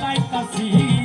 পাইতাছি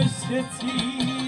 Christmas tea.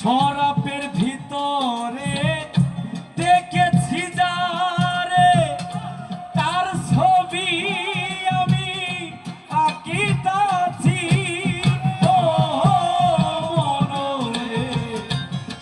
সরা